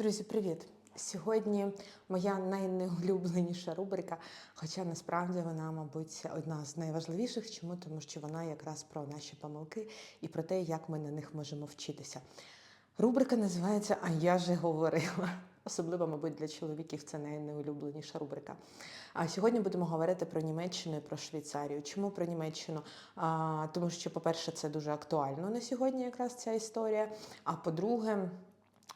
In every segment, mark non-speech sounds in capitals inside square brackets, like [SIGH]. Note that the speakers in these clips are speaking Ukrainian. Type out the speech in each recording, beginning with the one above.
Друзі, привіт! Сьогодні моя найнеулюбленіша рубрика, хоча насправді вона, мабуть, одна з найважливіших. Чому? Тому що вона якраз про наші помилки і про те, як ми на них можемо вчитися. Рубрика називається А я же говорила. Особливо, мабуть, для чоловіків це найнеулюбленіша рубрика. А сьогодні будемо говорити про Німеччину і про Швейцарію. Чому про Німеччину? А, тому що, по-перше, це дуже актуально на сьогодні, якраз ця історія. А по-друге,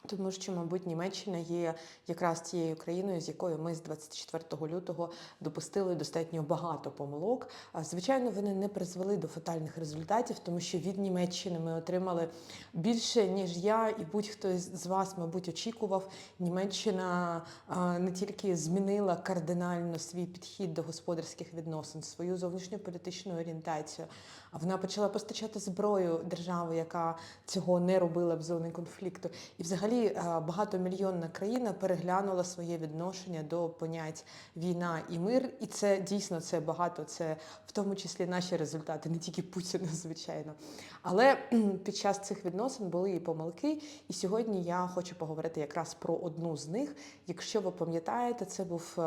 тому що, мабуть, Німеччина є якраз тією країною, з якою ми з 24 лютого допустили достатньо багато помилок. Звичайно, вони не призвели до фатальних результатів, тому що від Німеччини ми отримали більше, ніж я і будь-хто з вас, мабуть, очікував. Німеччина не тільки змінила кардинально свій підхід до господарських відносин, свою зовнішньополітичну орієнтацію. А вона почала постачати зброю держави, яка цього не робила в зоні конфлікту. І взагалі е, багатомільйонна країна переглянула своє відношення до понять війна і мир. І це дійсно це багато. Це в тому числі наші результати, не тільки Путіна, звичайно. Але під час цих відносин були і помилки. І сьогодні я хочу поговорити якраз про одну з них. Якщо ви пам'ятаєте, це був.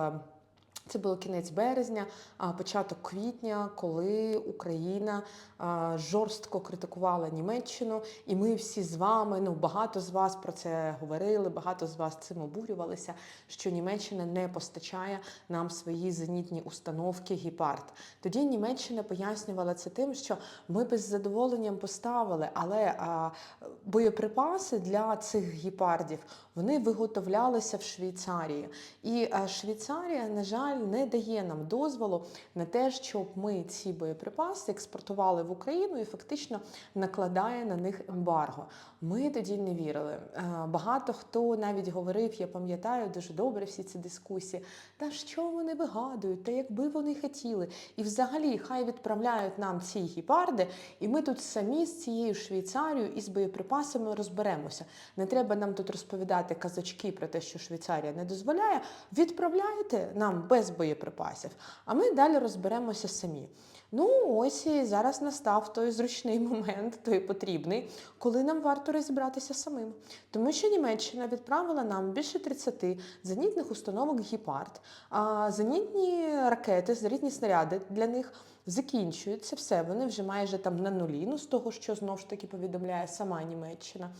Це було кінець березня, а початок квітня, коли Україна жорстко критикувала Німеччину, і ми всі з вами, ну багато з вас про це говорили, багато з вас цим обурювалися, що Німеччина не постачає нам свої зенітні установки Гіпард. Тоді Німеччина пояснювала це тим, що ми би з задоволенням поставили, але а, боєприпаси для цих гіпардів вони виготовлялися в Швейцарії. І а, Швейцарія, на жаль, не дає нам дозволу на те, щоб ми ці боєприпаси експортували в Україну і фактично накладає на них ембарго. Ми тоді не вірили. Е, Багато хто навіть говорив, я пам'ятаю дуже добре всі ці дискусії. Та що вони вигадують, та якби вони хотіли. І взагалі хай відправляють нам ці гіпарди, і ми тут самі з цією Швейцарією і з боєприпасами розберемося. Не треба нам тут розповідати казачки про те, що Швейцарія не дозволяє. Відправляйте нам без боєприпасів, а ми далі розберемося самі. Ну, ось і зараз настав той зручний [LAUGHS] момент, той потрібний, коли нам варто розібратися самим. Тому що Німеччина відправила нам більше 30 зенітних установок Гіпард, а зенітні ракети, зенітні снаряди для них закінчуються все. Вони вже майже там на нулі, ну з того, що знову ж таки повідомляє сама Німеччина.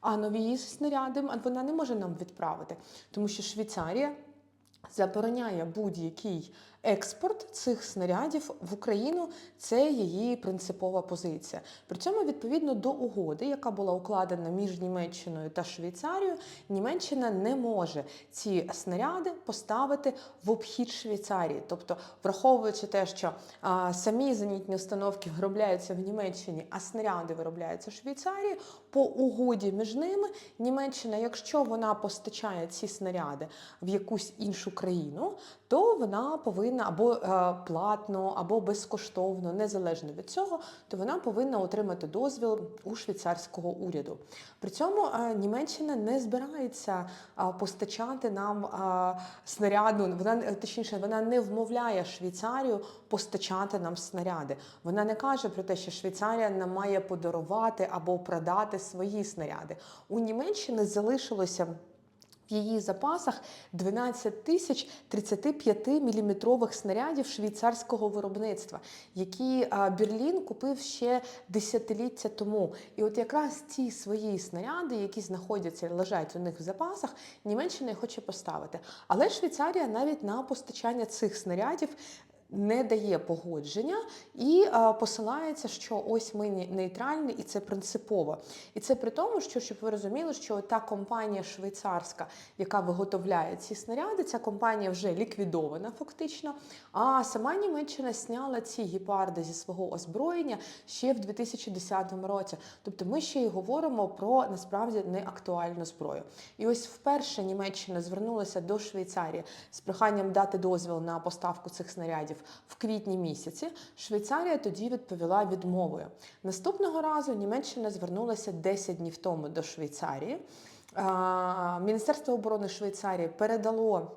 А нові снаряди вона не може нам відправити, тому що Швейцарія забороняє будь-який експорт цих снарядів в Україну. Це її принципова позиція. При цьому, відповідно до угоди, яка була укладена між Німеччиною та Швейцарією, Німеччина не може ці снаряди поставити в обхід Швейцарії. Тобто, враховуючи те, що а, самі зенітні установки виробляються в Німеччині, а снаряди виробляються в Швейцарії, по угоді між ними Німеччина, якщо вона постачає ці снаряди в якусь іншу країну, то вона повинна або е, платно, або безкоштовно, незалежно від цього, то вона повинна отримати дозвіл у швейцарського уряду. При цьому е, Німеччина не збирається е, постачати нам снаряду. Вона точніше, вона не вмовляє Швейцарію постачати нам снаряди. Вона не каже про те, що Швейцарія нам має подарувати або продати свої снаряди. У Німеччини залишилося. В її запасах 12 тисяч 35 міліметрових снарядів швейцарського виробництва, які Берлін купив ще десятиліття тому. І от якраз ці свої снаряди, які знаходяться, лежать у них в запасах, Німеччина хоче поставити. Але Швейцарія навіть на постачання цих снарядів не дає погодження і а, посилається, що ось ми не- нейтральні, і це принципово. І це при тому, що щоб ви розуміли, що та компанія швейцарська, яка виготовляє ці снаряди, ця компанія вже ліквідована фактично. А сама Німеччина сняла ці гіпарди зі свого озброєння ще в 2010 році. Тобто ми ще й говоримо про насправді неактуальну зброю. І ось вперше Німеччина звернулася до Швейцарії з проханням дати дозвіл на поставку цих снарядів в квітні місяці. Швейцарія тоді відповіла відмовою. Наступного разу Німеччина звернулася 10 днів тому до Швейцарії. Міністерство оборони Швейцарії передало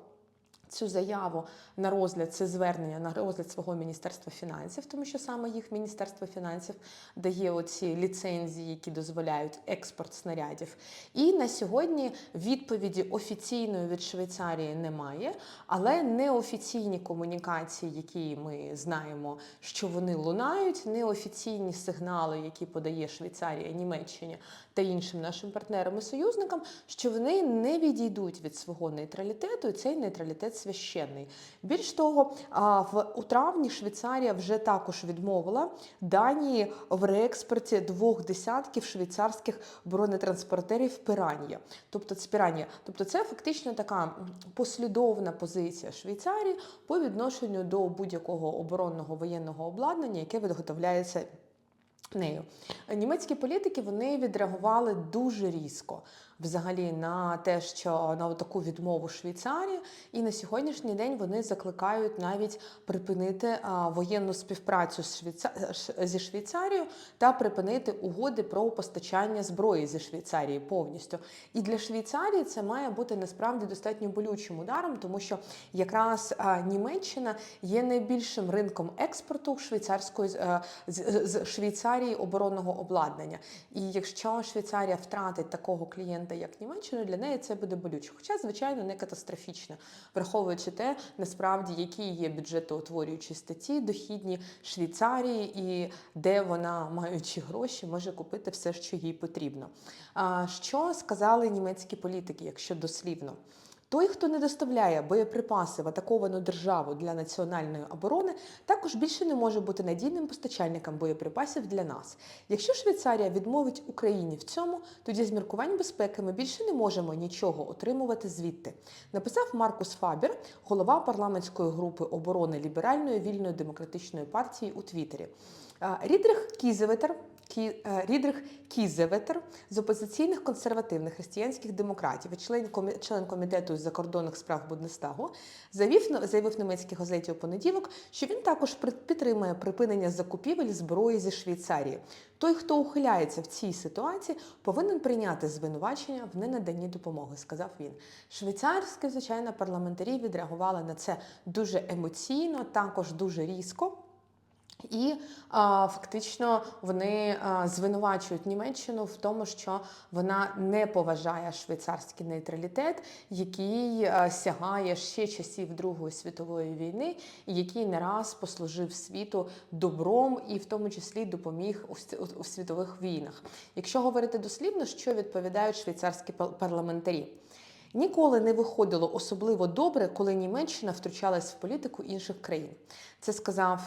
цю заяву на розгляд, це звернення на розгляд свого міністерства фінансів, тому що саме їх міністерство фінансів дає оці ліцензії, які дозволяють експорт снарядів. І на сьогодні відповіді офіційної від Швейцарії немає, але неофіційні комунікації, які ми знаємо, що вони лунають, неофіційні сигнали, які подає Швейцарія, Німеччині та іншим нашим партнерам і союзникам, що вони не відійдуть від свого нейтралітету, і цей нейтралітет священний. Більш того, в у травні Швейцарія вже також відмовила Данії в реекспорті двох десятків швейцарських бронетранспортерів Пиранія. Тобто це Пиранія. Тобто це фактично така послідовна позиція Швейцарії по відношенню до будь-якого оборонного воєнного обладнання, яке виготовляється нею. Німецькі політики вони відреагували дуже різко взагалі на те, що на таку відмову Швейцарії, і на сьогоднішній день вони закликають навіть припинити воєнну співпрацю з Швейца... Зі Швейцарією та припинити угоди про постачання зброї зі Швейцарії повністю. І для Швейцарії це має бути насправді достатньо болючим ударом, тому що якраз Німеччина є найбільшим ринком експорту швейцарської е, з Швейцарії оборонного обладнання. І якщо Швейцарія втратить такого клієнта, як Німеччина, для неї це буде болюче. Хоча, звичайно, не катастрофічно, враховуючи те, насправді, які є бюджетоутворюючі статті, дохідні Швейцарії, і де вона, маючи гроші, може купити все, що їй потрібно. А що сказали німецькі політики, якщо дослівно? Той, хто не доставляє боєприпаси в атаковану державу для національної оборони, також більше не може бути надійним постачальником боєприпасів для нас. Якщо Швейцарія відмовить Україні в цьому, тоді з міркувань безпеки ми більше не можемо нічого отримувати звідти. Написав Маркус Фабер, голова парламентської групи оборони ліберальної вільної демократичної партії у Твіттері. Рідрих Кізеветер. Е, Рідрих Кізеветер з опозиційних консервативних християнських демократів і член, член комітету з закордонних справ Бундестагу заявив, заявив німецькій газеті у понеділок, що він також підтримує припинення закупівель зброї зі Швейцарії. Той, хто ухиляється в цій ситуації, повинен прийняти звинувачення в ненаданні допомоги, сказав він. Швейцарські, звичайно, парламентарі відреагували на це дуже емоційно, також дуже різко. І а, фактично вони а, звинувачують Німеччину в тому, що вона не поважає швейцарський нейтралітет, який а, сягає ще часів Другої світової війни, і який не раз послужив світу добром і в тому числі допоміг у, у- у світових війнах. Якщо говорити дослівно, що відповідають швейцарські парламентарі? Ніколи не виходило особливо добре, коли Німеччина втручалась в політику інших країн. Це сказав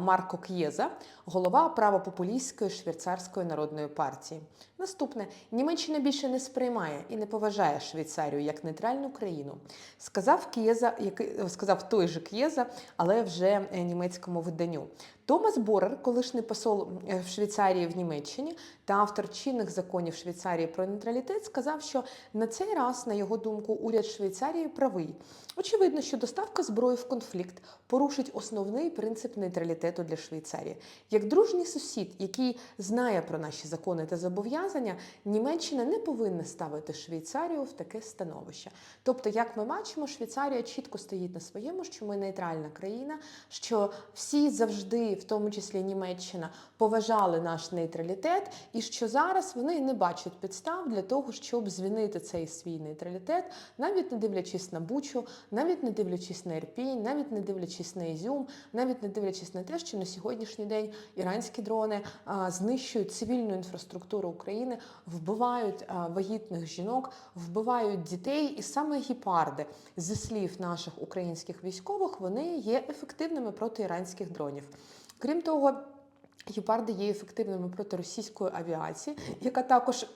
Марко К'єза, голова правопопулістської швейцарської народної партії. Наступне Німеччина більше не сприймає і не поважає Швейцарію як нейтральну країну. Сказав К'єза, який сказав той же К'єза, але вже е, німецькому виданню. Томас Борер, колишній посол е, в Швейцарії в Німеччині та автор чинних законів Швейцарії про нейтралітет, сказав, що на цей раз, на його думку, уряд Швейцарії правий. Очевидно, що доставка зброї в конфлікт порушить основний принцип нейтралітету для Швейцарії. Як дружній сусід, який знає про наші закони та зобов'язання, Німеччина не повинна ставити Швейцарію в таке становище. Тобто, як ми бачимо, Швейцарія чітко стоїть на своєму, що ми нейтральна країна, що всі завжди, в тому числі Німеччина, поважали наш нейтралітет, і що зараз вони не бачать підстав для того, щоб звінити цей свій нейтралітет, навіть не дивлячись на Бучу, навіть не дивлячись на Ірпінь, навіть не дивлячись на Ізюм, навіть не дивлячись на те, що на сьогоднішній день іранські дрони а, знищують цивільну інфраструктуру України, вбивають а, вагітних жінок, вбивають дітей, і саме гіпарди, зі слів наших українських військових, вони є ефективними проти іранських дронів. Крім того, гепарди є ефективними проти російської авіації, яка також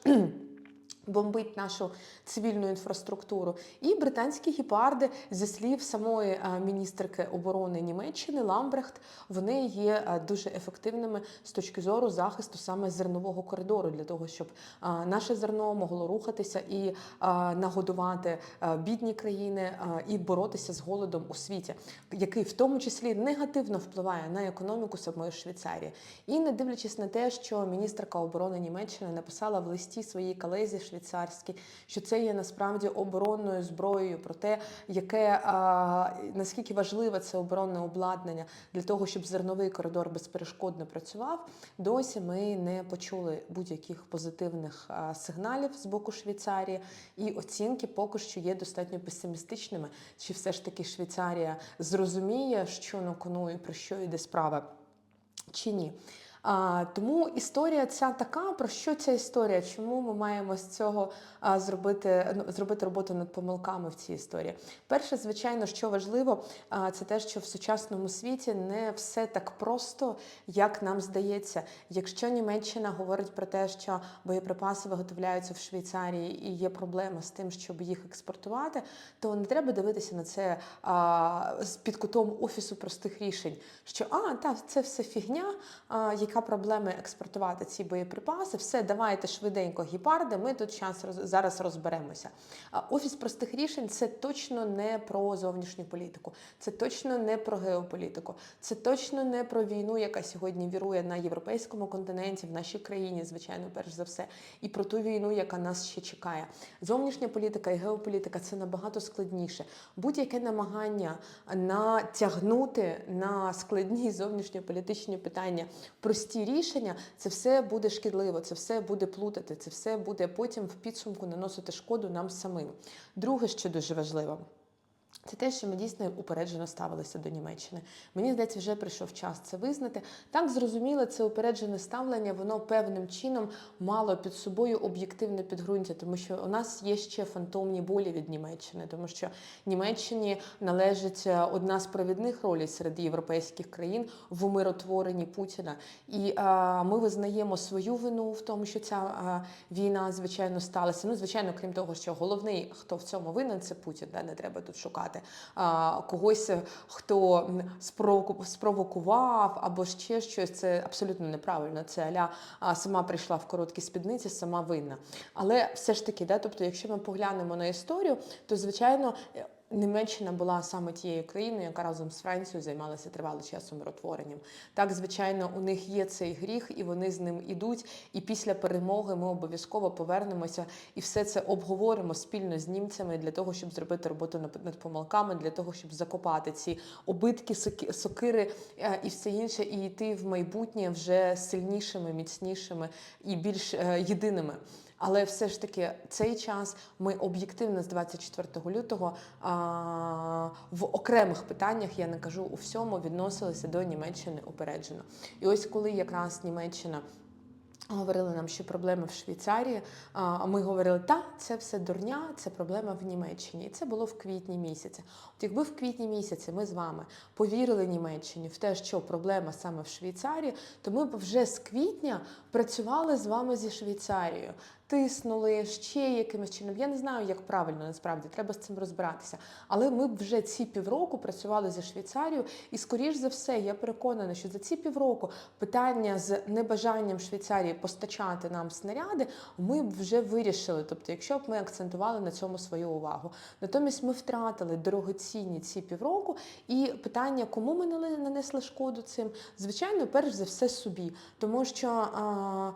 бомбить нашу цивільну інфраструктуру. І британські гепарди, зі слів самої е, міністерки оборони Німеччини Ламбрехт, вони є е, дуже ефективними з точки зору захисту саме зернового коридору, для того, щоб е, наше зерно могло рухатися і нагодувати бідні країни і боротися з голодом у світі, який в тому числі негативно впливає на економіку самої Швейцарії. І не дивлячись на те, що міністерка оборони Німеччини написала в листі своїй колезі швейцарський, що це є насправді оборонною зброєю, про те, яке а, наскільки важливе це оборонне обладнання для того, щоб зерновий коридор безперешкодно працював. Досі ми не почули будь-яких позитивних а, сигналів з боку Швейцарії, і оцінки поки що є достатньо песимістичними. Чи все ж таки Швейцарія зрозуміє, що на кону і про що йде справа, чи ні? А, тому історія ця така. Про що ця історія? Чому ми маємо з цього а, зробити ну, зробити роботу над помилками в цій історії? Перше, звичайно, що важливо, а, це те, що в сучасному світі не все так просто, як нам здається. Якщо Німеччина говорить про те, що боєприпаси виготовляються в Швейцарії і є проблема з тим, щоб їх експортувати, то не треба дивитися на це а, з під кутом офісу простих рішень. Що а, так, це все фігня. А, яка проблема експортувати ці боєприпаси? Все, давайте швиденько гіпарди. Ми тут час зараз розберемося. Офіс простих рішень це точно не про зовнішню політику, це точно не про геополітику, це точно не про війну, яка сьогодні вірує на європейському континенті, в нашій країні, звичайно, перш за все, і про ту війну, яка нас ще чекає. Зовнішня політика і геополітика це набагато складніше. Будь-яке намагання натягнути на складні зовнішньополітичні питання прості рішення, це все буде шкідливо, це все буде плутати, це все буде потім в підсумку наносити шкоду нам самим. Друге, що дуже важливо. Це те, що ми дійсно упереджено ставилися до Німеччини. Мені здається, вже прийшов час це визнати. Так зрозуміло, це упереджене ставлення, воно певним чином мало під собою об'єктивне підґрунтя, тому що у нас є ще фантомні болі від Німеччини, тому що Німеччині належить е, одна з провідних ролей серед європейських країн в умиротворенні Путіна. І а, ми визнаємо свою вину в тому, що ця а, війна звичайно сталася. Ну, звичайно, крім того, що головний, хто в цьому винен, це Путін. Да? Не треба тут шукати а, когось, хто спровокував або ще щось. Це абсолютно неправильно. Це аля а, сама прийшла в короткі спідниці, сама винна. Але все ж таки, да, тобто, якщо ми поглянемо на історію, то звичайно. Німеччина була саме тією країною, яка разом з Францією займалася тривалий час умиротворенням. Так, звичайно, у них є цей гріх, і вони з ним ідуть. І після перемоги ми обов'язково повернемося і все це обговоримо спільно з німцями для того, щоб зробити роботу над- помилками, для того, щоб закопати ці обидки, соки- сокири е, і все інше, і йти в майбутнє вже сильнішими, міцнішими і більш е, єдиними. Але все ж таки цей час ми об'єктивно з 24 лютого а, в окремих питаннях, я не кажу у всьому, відносилися до Німеччини упереджено. І ось коли якраз Німеччина. Говорили нам, що проблема в Швейцарії. А ми говорили, та це все дурня, це проблема в Німеччині. І це було в квітні місяці. От якби в квітні місяці ми з вами повірили Німеччині в те, що проблема саме в Швейцарії, то ми б вже з квітня працювали з вами зі Швейцарією. Тиснули ще якимось чином. Я не знаю, як правильно насправді треба з цим розбиратися. Але ми вже ці півроку працювали зі Швейцарією, і скоріш за все, я переконана, що за ці півроку питання з небажанням Швейцарії постачати нам снаряди, ми б вже вирішили. Тобто, якщо б ми акцентували на цьому свою увагу. Натомість ми втратили дорогоцінні ці півроку, і питання, кому ми нанесли шкоду цим, звичайно, перш за все собі, тому що. А,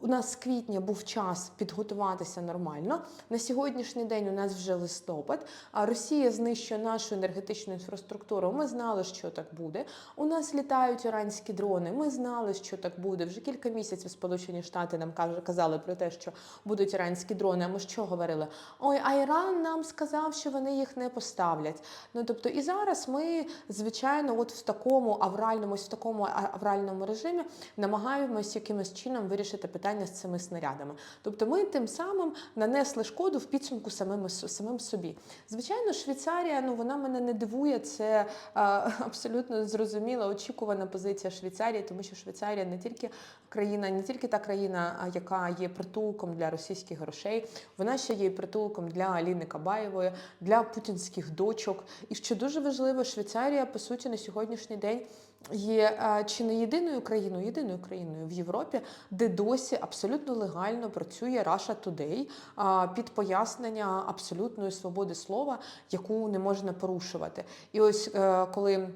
у нас з квітня був час підготуватися нормально. На сьогоднішній день у нас вже листопад. А Росія знищує нашу енергетичну інфраструктуру. Ми знали, що так буде. У нас літають іранські дрони. Ми знали, що так буде. Вже кілька місяців Сполучені Штати нам казали про те, що будуть іранські дрони. А ми що говорили? Ой, а Іран нам сказав, що вони їх не поставлять. Ну тобто, і зараз ми, звичайно, от в такому авральному, в такому авральному режимі намагаємось якимось чином вирішити питання з цими снарядами. Тобто, ми тим самим нанесли шкоду в підсумку самим, самим собі. Звичайно, Швейцарія, ну вона мене не дивує. Це а, [LAUGHS] абсолютно зрозуміла, очікувана позиція Швейцарії, тому що Швейцарія не тільки країна, не тільки та країна, яка є притулком для російських грошей, вона ще є притулком для Аліни Кабаєвої, для путінських дочок. І що дуже важливо, Швейцарія, по суті, на сьогоднішній день. Є чи не єдиною країною, єдиною країною в Європі, де досі абсолютно легально працює Russia Today під пояснення абсолютної свободи слова, яку не можна порушувати. І ось е, коли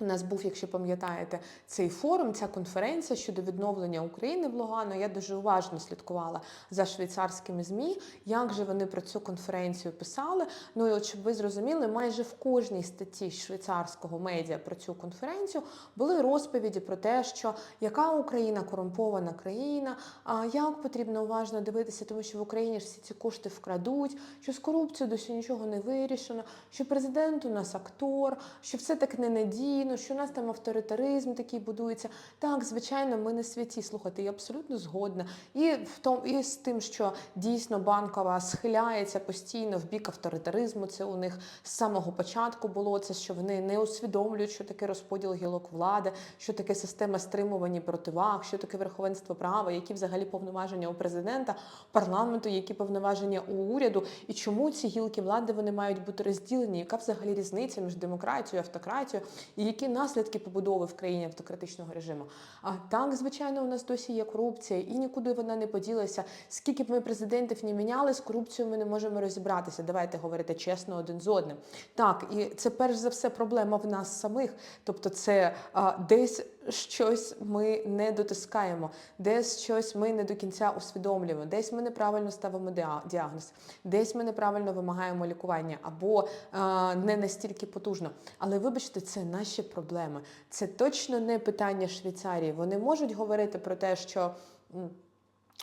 У нас був, якщо пам'ятаєте, цей форум, ця конференція щодо відновлення України в Лугану. Я дуже уважно слідкувала за швейцарськими змі, як же вони про цю конференцію писали. Ну і от щоб ви зрозуміли, майже в кожній статті швейцарського медіа про цю конференцію були розповіді про те, що яка Україна корумпована країна, а як потрібно уважно дивитися, тому що в Україні ж всі ці кошти вкрадуть, що з корупцією досі нічого не вирішено, що президент у нас актор, що все так ненадійно, що у нас там авторитаризм такий будується. Так, звичайно, ми не святі. Слухайте, я абсолютно згодна. І в тому, і з тим, що дійсно банкова схиляється постійно в бік авторитаризму. Це у них з самого початку було це, що вони не усвідомлюють, що таке розподіл гілок влади, що таке система стримування і противаг, що таке верховенство права, які взагалі повноваження у президента, парламенту, які повноваження у уряду, і чому ці гілки влади вони мають бути розділені, яка взагалі різниця між демократією, автократією, і які наслідки побудови в країні автократичного режиму. А так, звичайно, у нас досі є корупція, і нікуди вона не поділася. Скільки б ми президентів не міняли, з корупцією ми не можемо розібратися. Давайте говорити чесно один з одним. Так, і це перш за все проблема в нас самих. Тобто, це а, десь щось ми не дотискаємо, десь щось ми не до кінця усвідомлюємо, десь ми неправильно ставимо діагноз, десь ми неправильно вимагаємо лікування або а, не настільки потужно. Але вибачте, це наші проблеми. Це точно не питання Швейцарії. Вони можуть говорити про те, що.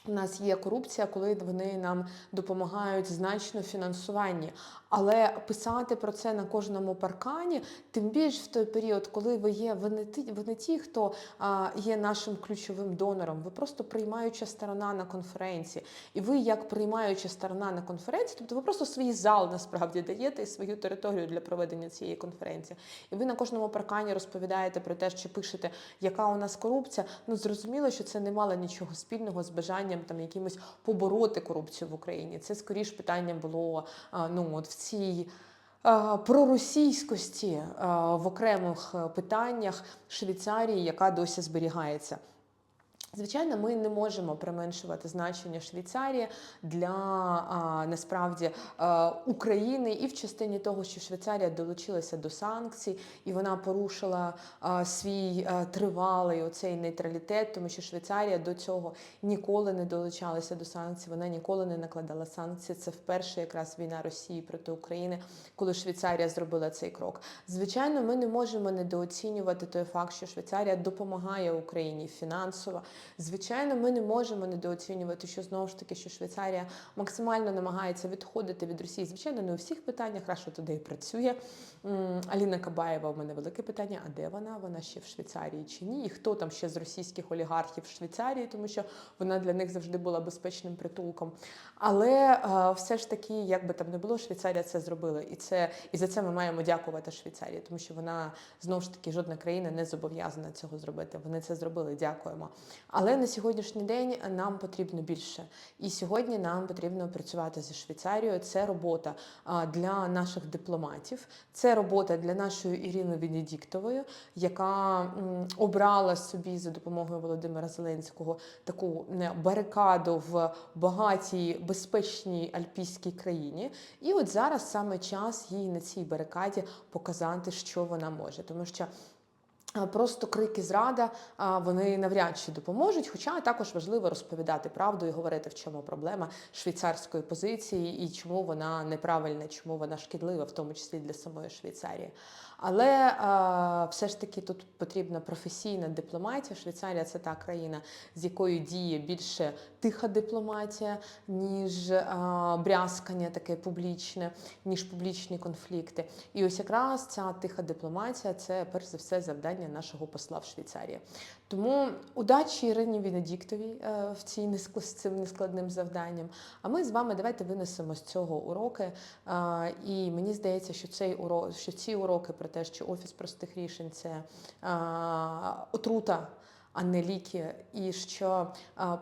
У нас є корупція, коли вони нам допомагають значно в фінансуванні. Але писати про це на кожному паркані, тим більш в той період, коли ви є, ви не ті, ви не ті, хто а, є нашим ключовим донором, ви просто приймаюча сторона на конференції. І ви, як приймаюча сторона на конференції, тобто ви просто свій зал насправді даєте і свою територію для проведення цієї конференції. І ви на кожному паркані розповідаєте про те, що пишете, яка у нас корупція. Ну зрозуміло, що це не мало нічого спільного з бажанням там якимось побороти корупцію в Україні. Це скоріш питання було ну от в цій. Проросійськості в окремих е, питаннях Швейцарії, яка досі зберігається. Звичайно, ми не можемо применшувати значення Швейцарії для а, насправді а, України і в частині того, що Швейцарія долучилася до санкцій, і вона порушила а, свій а, тривалий оцей нейтралітет, тому що Швейцарія до цього ніколи не долучалася до санкцій, вона ніколи не накладала санкції. Це вперше якраз війна Росії проти України, коли Швейцарія зробила цей крок. Звичайно, ми не можемо недооцінювати той факт, що Швейцарія допомагає Україні фінансово. Звичайно, ми не можемо недооцінювати, що знову ж таки, що Швейцарія максимально намагається відходити від Росії. Звичайно, не у всіх питаннях Раша туди і працює. Аліна Кабаєва, у мене велике питання: а де вона? Вона ще в Швейцарії чи ні? І хто там ще з російських олігархів в Швейцарії, тому що вона для них завжди була безпечним притулком. Але е, все ж таки, як би там не було, Швейцарія це зробила. І це і за це ми маємо дякувати Швейцарії, тому що вона знову ж таки жодна країна не зобов'язана цього зробити. Вони це зробили. Дякуємо. Але на сьогоднішній день нам потрібно більше. І сьогодні нам потрібно працювати зі Швейцарією. Це робота для наших дипломатів, це робота для нашої Ірини Венедіктової, яка обрала собі за допомогою Володимира Зеленського таку барикаду в багатій безпечній альпійській країні. І от зараз саме час їй на цій барикаді показати, що вона може, тому що. А, Просто крики зрада вони навряд чи допоможуть. Хоча також важливо розповідати правду і говорити, в чому проблема швейцарської позиції і чому вона неправильна, чому вона шкідлива, в тому числі для самої Швейцарії. Але все ж таки тут потрібна професійна дипломатія. Швейцарія це та країна, з якою діє більше тиха дипломатія, ніж брязкання таке публічне, ніж публічні конфлікти. І ось якраз ця тиха дипломатія це перш за все завдання нашого посла в Швейцарії. Тому удачі Ірині Венедіктовій е, в цій з цим нескладним завданням. А ми з вами давайте винесемо з цього уроки. І мені здається, що цей урок, що ці уроки про те, що офіс простих рішень це отрута. А не ліки, і що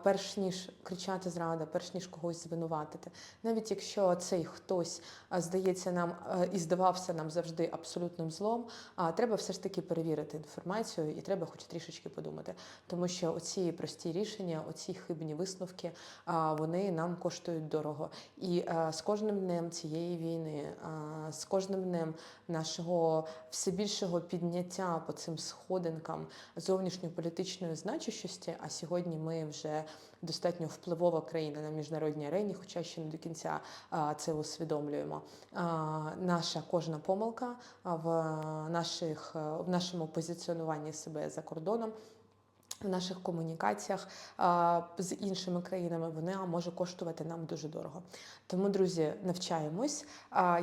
перш ніж кричати зрада, перш ніж когось звинуватити, навіть якщо цей хтось здається нам і здавався нам завжди абсолютним злом, а треба все ж таки перевірити інформацію, і треба хоч трішечки подумати, тому що оці прості рішення, оці хибні висновки, вони нам коштують дорого. І з кожним днем цієї війни, з кожним днем нашого все більшого підняття по цим сходинкам зовнішньополітичної значущості. А сьогодні ми вже достатньо впливова країна на міжнародній арені, хоча ще не до кінця це усвідомлюємо. Наша кожна помилка в наших в нашому позиціонуванні себе за кордоном. В наших комунікаціях з іншими країнами вона може коштувати нам дуже дорого. Тому, друзі, навчаємось.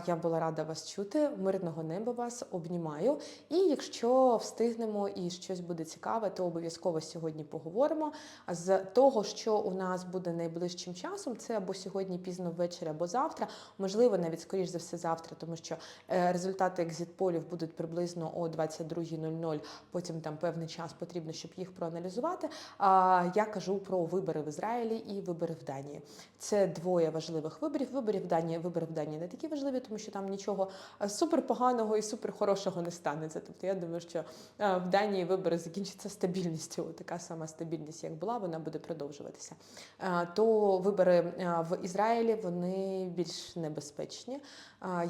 Я була рада вас чути. Мирного неба вас обнімаю. І якщо встигнемо і щось буде цікаве, то обов'язково сьогодні поговоримо. З того, що у нас буде найближчим часом, це або сьогодні пізно ввечері, або завтра. Можливо, навіть скоріш за все завтра, тому що е, результати екзитполів будуть приблизно о 22.00. Потім там певний час потрібно, щоб їх проаналізувати. А я кажу про вибори в Ізраїлі і вибори в Данії. Це двоє важливих виборів. Вибори в Данії, вибори в Данії не такі важливі, тому що там нічого е, супер поганого і супер хорошого не станеться. Тобто я думаю, що е, в Данії вибори закінчаться стабільністю. Така сама стабільність, як була, вона буде продовжуватися. Е, То вибори в Ізраїлі вони більш небезпечні.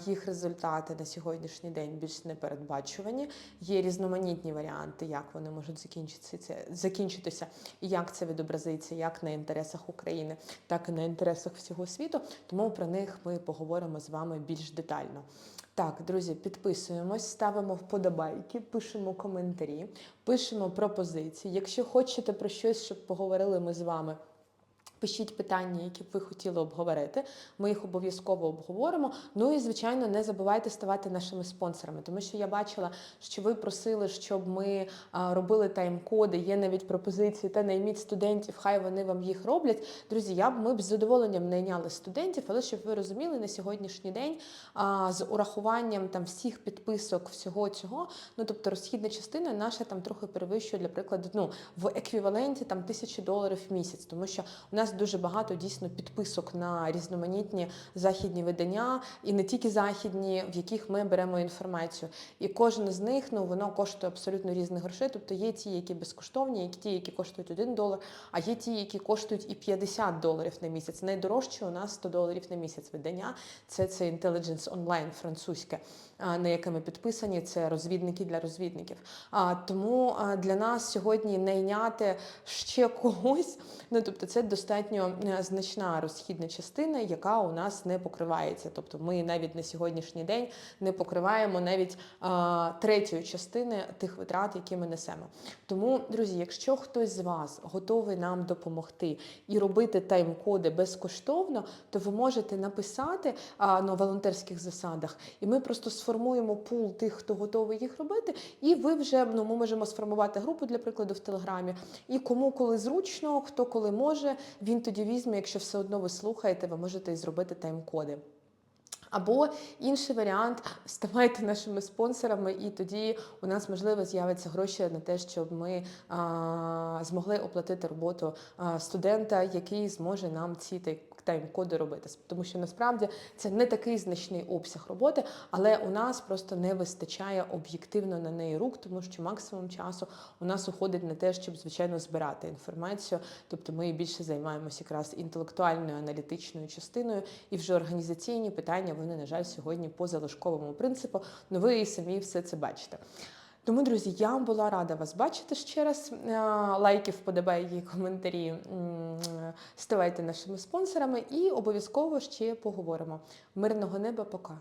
Їх результати на сьогоднішній день більш непередбачувані. Є різноманітні варіанти, як вони можуть закінчитися, закінчитися і як це відобразиться як на інтересах України, так і на інтересах всього світу. Тому про них ми поговоримо з вами більш детально. Так, друзі, підписуємось, ставимо вподобайки, пишемо коментарі, пишемо пропозиції. Якщо хочете про щось, щоб поговорили ми з вами. Пишіть питання, які б ви хотіли обговорити. Ми їх обов'язково обговоримо. Ну і звичайно, не забувайте ставати нашими спонсорами, тому що я бачила, що ви просили, щоб ми робили тайм-коди. Є навіть пропозиції та найміть студентів, хай вони вам їх роблять. Друзі, я б ми б з задоволенням найняли студентів, але щоб ви розуміли, на сьогоднішній день з урахуванням там всіх підписок, всього цього, ну тобто розхідна частина наша там трохи перевищує, для прикладу, ну в еквіваленті там тисячі доларів в місяць, тому що у нас дуже багато дійсно підписок на різноманітні західні видання, і не тільки західні, в яких ми беремо інформацію. І кожен з них ну воно коштує абсолютно різних грошей. Тобто є ті, які безкоштовні, є ті, які коштують 1 долар, а є ті, які коштують і 50 доларів на місяць. Найдорожче у нас 100 доларів на місяць видання. Це це Intelligence Online французьке, на яке ми підписані. Це розвідники для розвідників. А тому для нас сьогодні найняти ще когось. Ну тобто, це достатньо е, значна розхідна частина, яка у нас не покривається. Тобто, ми навіть на сьогоднішній день не покриваємо навіть а, третьої частини тих витрат, які ми несемо. Тому, друзі, якщо хтось з вас готовий нам допомогти і робити тайм-коди безкоштовно, то ви можете написати а, на волонтерських засадах, і ми просто сформуємо пул тих, хто готовий їх робити. І ви вже ну, ми можемо сформувати групу для прикладу в Телеграмі. І кому коли зручно, хто коли може, він тоді візьме. Якщо все одно ви слухаєте, ви можете і зробити тайм-коди. Або інший варіант ставайте нашими спонсорами, і тоді у нас можливо з'явиться гроші на те, щоб ми а, змогли оплатити роботу а, студента, який зможе нам ці тайм-коди робити. Тому що насправді це не такий значний обсяг роботи, але у нас просто не вистачає об'єктивно на неї рук, тому що максимум часу у нас уходить на те, щоб звичайно збирати інформацію. Тобто ми більше займаємося якраз інтелектуальною аналітичною частиною, і вже організаційні питання вони, на жаль, сьогодні по залишковому принципу. Ну ви і самі все це бачите. Тому, друзі, я була рада вас бачити ще раз. Лайків Лайки, вподобайки, коментарі ставайте нашими спонсорами і обов'язково ще поговоримо. Мирного неба, пока.